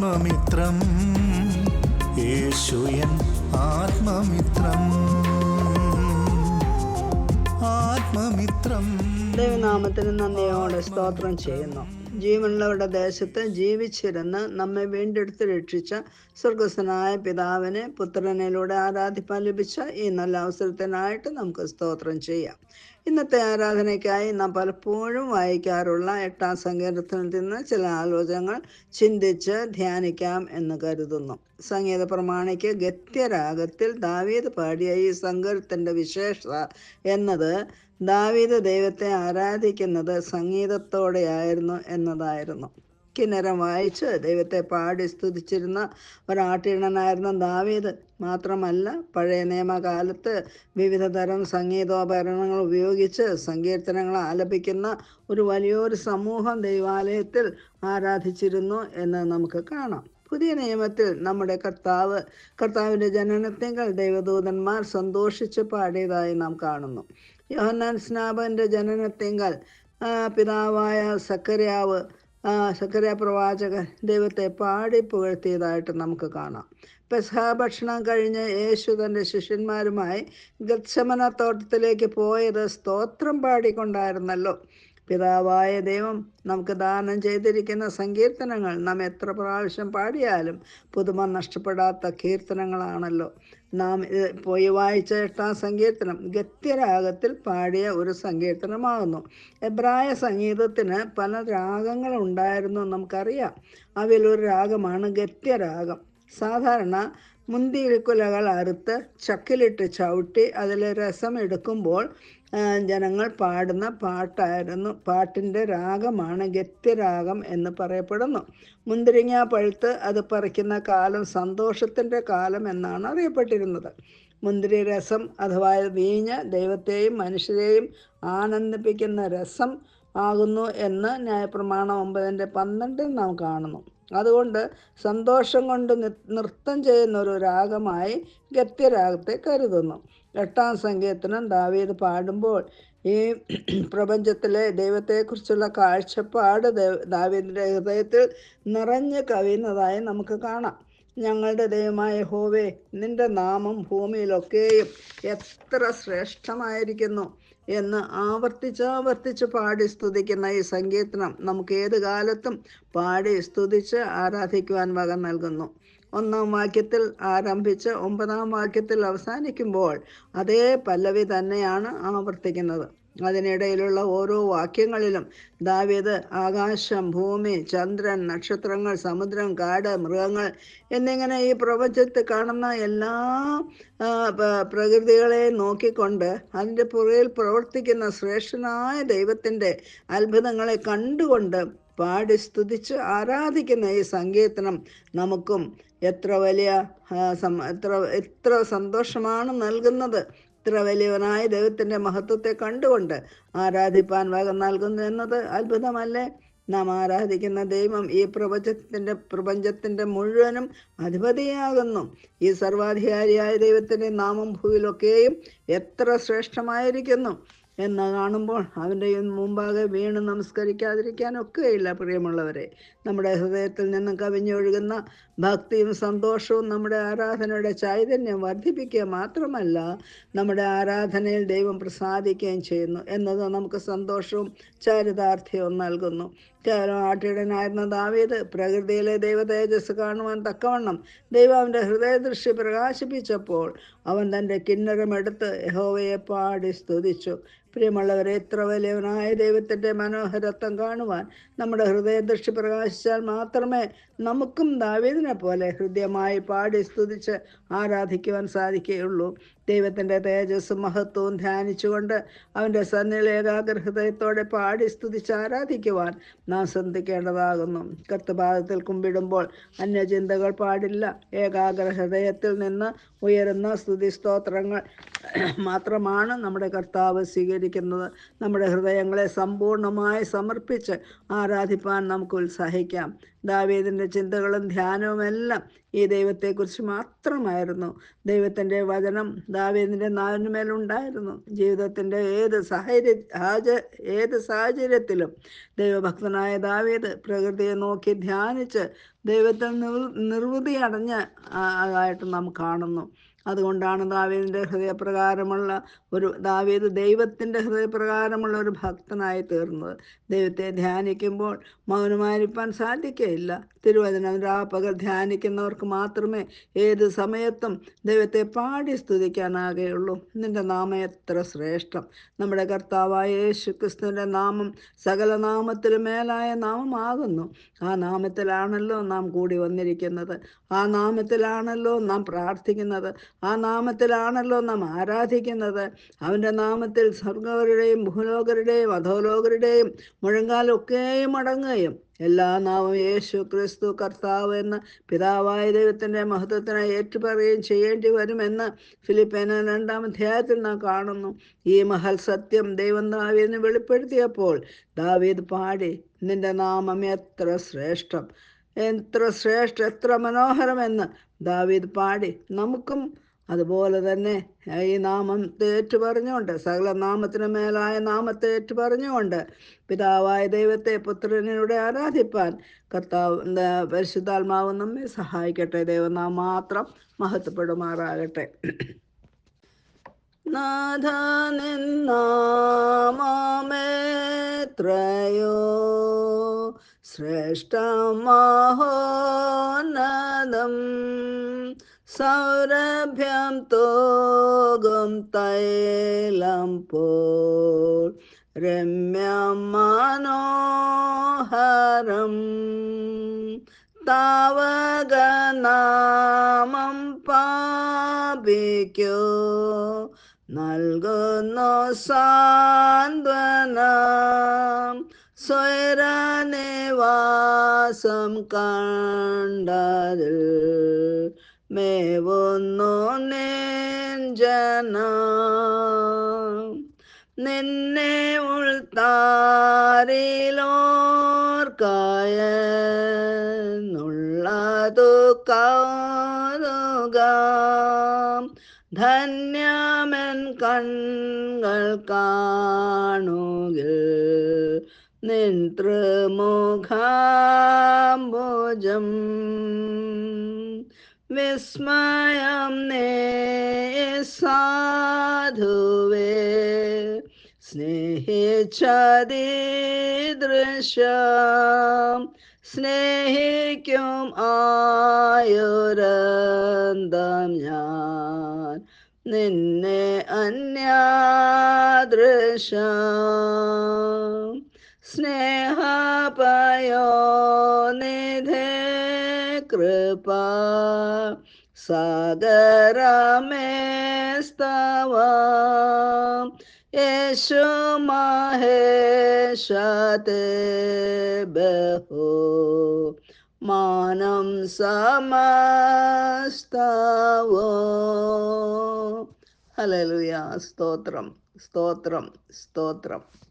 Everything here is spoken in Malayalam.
ആത്മമിത്രം. യേശുയൻ ആത്മമിത്രം. ആത്മമിത്രം. ദൈവനാമത്തിന് നന്ദിയോടെ സ്തോത്രം ചെയ്യുന്നു. ജീവനുള്ളവരുടെ ദേശത്ത് ജീവിച്ചിരുന്ന് നമ്മെ വീണ്ടെടുത്ത് രക്ഷിച്ച സ്വർഗസ്വനായ പിതാവിനെ പുത്രനിലൂടെ ആരാധിപ്പാൻ ലഭിച്ച ഈ നല്ല അവസരത്തിനായിട്ട് നമുക്ക് സ്തോത്രം ചെയ്യാം. ഇന്നത്തെ ആരാധനയ്ക്കായി നാം പലപ്പോഴും വായിക്കാറുള്ള എട്ടാം സങ്കീർത്തനത്തിൽ നിന്ന് ചില ആലോചനകൾ ചിന്തിച്ച് ധ്യാനിക്കാം എന്ന് കരുതുന്നു. സംഗീത പ്രമാണിക്ക് ഗത്യരാഗത്തിൽ ദാവീദ് പാടിയ ഈ സങ്കീർത്തന്റെ വിശേഷത എന്നത് ദാവീദ് ദൈവത്തെ ആരാധിക്കുന്നത് സംഗീതത്തോടെയായിരുന്നു എന്നതായിരുന്നു. കിന്നരം വായിച്ച് ദൈവത്തെ പാടി സ്തുതിച്ചിരുന്ന ഒരാട്ടിണനായിരുന്ന ദാവീദ് മാത്രമല്ല പഴയ നിയമകാലത്ത് വിവിധ തരം സംഗീതോപകരണങ്ങൾ ഉപയോഗിച്ച് സങ്കീർത്തനങ്ങൾ ആലപിക്കുന്ന ഒരു വലിയൊരു സമൂഹം ദൈവാലയത്തിൽ ആരാധിച്ചിരുന്നു എന്ന് നമുക്ക് കാണാം. പുതിയ നിയമത്തിൽ നമ്മുടെ കർത്താവ് കർത്താവിന്റെ ജനനത്തെങ്കിൽ ദൈവദൂതന്മാർ സന്തോഷിച്ച് പാടിയതായി നാം കാണുന്നു. യോഹന്നാൻ സ്നാപന്റെ ജനനത്തെങ്കിൽ പിതാവായ സക്കരയാവ് സക്കര പ്രവാചകൻ ദൈവത്തെ പാടി പുകഴ്ത്തിയതായിട്ട് നമുക്ക് കാണാം. പെസഹ ഭക്ഷണം കഴിഞ്ഞ് യേശു തന്റെ ശിഷ്യന്മാരുമായി ഗത്സമന തോട്ടത്തിലേക്ക് പോയത് സ്തോത്രം പാടിക്കൊണ്ടായിരുന്നല്ലോ. പിതാവായ ദൈവം നമുക്ക് ദാനം ചെയ്തിരിക്കുന്ന സങ്കീർത്തനങ്ങൾ നാം എത്ര പ്രാവശ്യം പാടിയാലും പുതുമ നഷ്ടപ്പെടാത്ത കീർത്തനങ്ങളാണല്ലോ. നാം പോയി വായിച്ച എട്ടാം സങ്കീർത്തനം ഗത്യരാഗത്തിൽ പാടിയ ഒരു സങ്കീർത്തനമാകുന്നു. എബ്രായ സംഗീതത്തിന് പല രാഗങ്ങൾ ഉണ്ടായിരുന്നു നമുക്കറിയാം. അവയിലൊരു രാഗമാണ് ഗത്യരാഗം. സാധാരണ മുന്തിരിക്കുലകൾ അറുത്ത് ചക്കിലിട്ട് ചവിട്ടി അതിൽ രസം എടുക്കുമ്പോൾ ജനങ്ങൾ പാടുന്ന പാട്ടായിരുന്നു. പാട്ടിന്റെ രാഗമാണ് ഗത്യരാഗം എന്ന് പറയപ്പെടുന്നു. മുന്തിരിങ്ങ പഴുത്ത് അത് പറിക്കുന്ന കാലം സന്തോഷത്തിന്റെ കാലം എന്നാണ് അറിയപ്പെട്ടിരുന്നത്. മുന്തിരി രസം അഥവാ വീഞ്ഞ് ദൈവത്തെയും മനുഷ്യരെയും ആനന്ദിപ്പിക്കുന്ന രസം ആകുന്നു എന്ന് ന്യായപ്രമാണം ഒമ്പതിന്റെ പന്ത്രണ്ടിൽ നാം കാണുന്നു. അതുകൊണ്ട് സന്തോഷം കൊണ്ട് നൃത്തം ചെയ്യുന്ന ഒരു രാഗമായി ഗത്യരാഗത്തെ കരുതുന്നു. എട്ടാം സങ്കീർത്തനം ദാവീദ് പാടുമ്പോൾ ഈ പ്രപഞ്ചത്തിലെ ദൈവത്തെക്കുറിച്ചുള്ള കാഴ്ചപ്പാട് ദാവീദിന്റെ ഹൃദയത്തിൽ നിറഞ്ഞു കവിയുന്നതായി നമുക്ക് കാണാം. ഞങ്ങളുടെ ദൈവമായ ഹോവേ നിന്റെ നാമം ഭൂമിയിലൊക്കെയും എത്ര ശ്രേഷ്ഠമായിരിക്കുന്നു എന്ന് ആവർത്തിച്ചാവർത്തിച്ച് പാടി സ്തുതിക്കുന്ന ഈ സങ്കീർത്തനം നമുക്ക് ഏത് കാലത്തും പാടി സ്തുതിച്ച് ആരാധിക്കുവാൻ വക നൽകുന്നു. ഒന്നാം വാക്യത്തിൽ ആരംഭിച്ച് ഒമ്പതാം വാക്യത്തിൽ അവസാനിക്കുമ്പോൾ അതേ പല്ലവി തന്നെയാണ് ആവർത്തിക്കുന്നത്. അതിനിടയിലുള്ള ഓരോ വാക്യങ്ങളിലും ദാവീദ് ആകാശം ഭൂമി ചന്ദ്രൻ നക്ഷത്രങ്ങൾ സമുദ്രം കാട് മൃഗങ്ങൾ എന്നിങ്ങനെ ഈ പ്രപഞ്ചത്ത് കാണുന്ന എല്ലാ പ്രകൃതികളെ നോക്കിക്കൊണ്ട് അതിന്റെ പുറയിൽ പ്രവർത്തിക്കുന്ന ശ്രേഷ്ഠനായ ദൈവത്തിന്റെ അത്ഭുതങ്ങളെ കണ്ടുകൊണ്ട് പാടി സ്തുതിച്ച് ആരാധിക്കുന്ന ഈ സങ്കീർത്തനം നമുക്കും എത്ര വലിയ എത്ര എത്ര സന്തോഷമാണ് നൽകുന്നത്. ഇത്ര വലിയവനായ ദൈവത്തിന്റെ മഹത്വത്തെ കണ്ടുകൊണ്ട് ആരാധിപ്പാൻ വക നൽകുന്നു എന്നത് അത്ഭുതമല്ലേ? നാം ആരാധിക്കുന്ന ദൈവം ഈ പ്രപഞ്ചത്തിന്റെ പ്രപഞ്ചത്തിന്റെ മുഴുവനും അധിപതിയാകുന്നു. ഈ സർവാധികാരിയായ ദൈവത്തിന്റെ നാമം ഭൂവിലൊക്കെയും എത്ര ശ്രേഷ്ഠമായിരിക്കുന്നു. എന്ന് കാണുമ്പോൾ അവന്റെ മുമ്പാകെ വീണ് നമസ്കരിക്കാതിരിക്കാനൊക്കെയില്ല പ്രിയമുള്ളവരെ. നമ്മുടെ ഹൃദയത്തിൽ നിന്നും കവിഞ്ഞൊഴുകുന്ന ഭക്തിയും സന്തോഷവും നമ്മുടെ ആരാധനയുടെ ചൈതന്യം വർദ്ധിപ്പിക്കുക മാത്രമല്ല നമ്മുടെ ആരാധനയിൽ ദൈവം പ്രസാദിക്കുകയും ചെയ്യുന്നു. എന്നത് നമുക്ക് സന്തോഷവും ചാരിതാർത്ഥ്യവും നൽകുന്നു. ആട്ടിടനായിരുന്ന ദാവീദ് പ്രകൃതിയിലെ ദൈവതേജസ് കാണുവാൻ തക്കവണ്ണം ദൈവം അവന്റെ ഹൃദയദൃഷ്ടി പ്രകാശിപ്പിച്ചപ്പോൾ അവൻ തന്റെ കിന്നരമെടുത്ത് യഹോവയെ പാടി സ്തുതിച്ചു. പ്രിയമുള്ളവരെ എത്ര വലിയവനായ ദൈവത്തിന്റെ മനോഹരത്വം കാണുവാൻ നമ്മുടെ ഹൃദയദൃഷ്ടി പ്രകാശിച്ചാൽ മാത്രമേ നമുക്കും ദാവീദിനെ പോലെ ഹൃദയമായി പാടി സ്തുതിച്ച് ആരാധിക്കുവാൻ സാധിക്കുകയുള്ളൂ. ദൈവത്തിന്റെ തേജസ്സും മഹത്വവും ധ്യാനിച്ചുകൊണ്ട് അവന്റെ സന്നിധി ഏകാഗ്ര ഹൃദയത്തോടെ പാടി സ്തുതിച്ച് ആരാധിക്കുവാൻ നാം ശ്രദ്ധിക്കേണ്ടതാകുന്നു. കത്തുപാദത്തിൽ കുമ്പിടുമ്പോൾ അന്യചിന്തകൾ പാടില്ല. ഏകാഗ്ര ഹൃദയത്തിൽ നിന്ന് ഉയരുന്ന സ്തുതി സ്തോത്രങ്ങൾ മാത്രമാണ് നമ്മുടെ കർത്താവ് സ്വീകരിക്കുന്നത് വന്നിരിക്കുന്നത് നമ്മുടെ ഹൃദയങ്ങളെ സമ്പൂർണമായി സമർപ്പിച്ച് ആരാധിപ്പാൻ നമുക്ക് ഉത്സാഹിക്കാം. ദാവീദിന്റെ ചിന്തകളും ധ്യാനവും എല്ലാം ഈ ദൈവത്തെക്കുറിച്ച് മാത്രമായിരുന്നു. ദൈവത്തിന്റെ വചനം ദാവീദിന്റെ നാവിനുമേലുണ്ടായിരുന്നു ജീവിതത്തിന്റെ ഏത് സാഹചര്യ ഏത് സാഹചര്യത്തിലും ദൈവഭക്തനായ ദാവീദ് പ്രകൃതിയെ നോക്കി ധ്യാനിച്ച് ദൈവത്തിൽ നിർ നിർവൃതി അടഞ്ഞ് ആയിട്ട് നാം കാണുന്നു. അതുകൊണ്ടാണ് ദാവീദിന്റെ ഹൃദയപ്രകാരമുള്ള ഒരു ദാവീദ് ദൈവത്തിന്റെ ഹൃദയപ്രകാരമുള്ള ഒരു ഭക്തനായി തീർന്നത്. ദൈവത്തെ ധ്യാനിക്കുമ്പോൾ മൗനമായിരിക്കാൻ സാധിക്കുകയില്ല തിരുവചനം രാപ്പകൽ ധ്യാനിക്കുന്നവർക്ക് മാത്രമേ ഏത് സമയത്തും ദൈവത്തെ പാടി സ്തുതിക്കാനാകുകയുള്ളൂ നിന്റെ നാമം എത്ര ശ്രേഷ്ഠം. നമ്മുടെ കർത്താവായ യേശു ക്രിസ്തുവിന്റെ നാമം സകല നാമത്തിലും മേലായ നാമമാകുന്നു. ആ നാമത്തിലാണല്ലോ നാം കൂടി വന്നിരിക്കുന്നത്. ആ നാമത്തിലാണല്ലോ നാം പ്രാർത്ഥിക്കുന്നത്. ആ നാമത്തിലാണല്ലോ നാം ആരാധിക്കുന്നത്. അവന്റെ നാമത്തിൽ സ്വർഗവരുടെയും ഭൂലോകരുടെയും അധോലോകരുടെയും മുഴങ്കാലൊക്കെയും അടങ്ങുകയും എല്ലാ നാമം യേശു ക്രിസ്തു കർത്താവ് എന്ന് പിതാവായ ദൈവത്തിന്റെ മഹത്വത്തിനെ ഏറ്റുപറയുകയും ചെയ്യേണ്ടി വരുമെന്ന് ഫിലിപ്പേന രണ്ടാം അധ്യായത്തിൽ നാം കാണുന്നു. ഈ മഹൽ സത്യം ദൈവം ദാവീദിന് വെളിപ്പെടുത്തിയപ്പോൾ ദാവീദ് പാടി നിന്റെ നാമം എത്ര ശ്രേഷ്ഠം. എത്ര ശ്രേഷ്ഠ എത്ര മനോഹരമെന്ന് ദാവീദ് പാടി. നമുക്കും അതുപോലെ തന്നെ ഈ നാമം തേറ്റു പറഞ്ഞുകൊണ്ട് സകല നാമത്തിന് മേലായ നാമത്തെ ഏറ്റു പറഞ്ഞുകൊണ്ട് പിതാവായ ദൈവത്തെ പുത്രനിലൂടെ ആരാധിപ്പാൻ കർത്താവ് പരിശുദ്ധാത്മാവ് നമ്മെ സഹായിക്കട്ടെ. ദൈവനാം മാത്രം മഹത്വപ്പെടുമാറാകട്ടെ. നാഥ ശ്രേഷ്ഠ ശ്രേഷ്ഠമഹോന്നതം സൗരഭ്യം തോകും തൈലം പോൽ രമ്യം മനോഹരം താവകനാമം പാപിക്കോ നൽകുന്നു സാന്ത്വനം സ്വരനിവാസം കണ്ടതിൽ മേവുന്നു നെഞ്ചന നിന്നെ ഉൾത്താരിലോർക്കായെന്നുള്ളതു കാണുക ധന്യമൻ കൺകൾ കാണുകിൽ നിൻ തൃമുഖാംബുജം വിസ്മയം നേ സാധുവേ. സ്നേഹിച്ചതീദൃശം സ്നേഹിക്കും ആയുരന്തം ഞാൻ. നിന്നെ അന്യാദൃശം സ്നേഹപയോ कृपा सागर सादरामे स्तव यशु महेशते बहु। मानं समस्तवो। हललुया स्तोत्रं स्तोत्रं स्तोत्रम्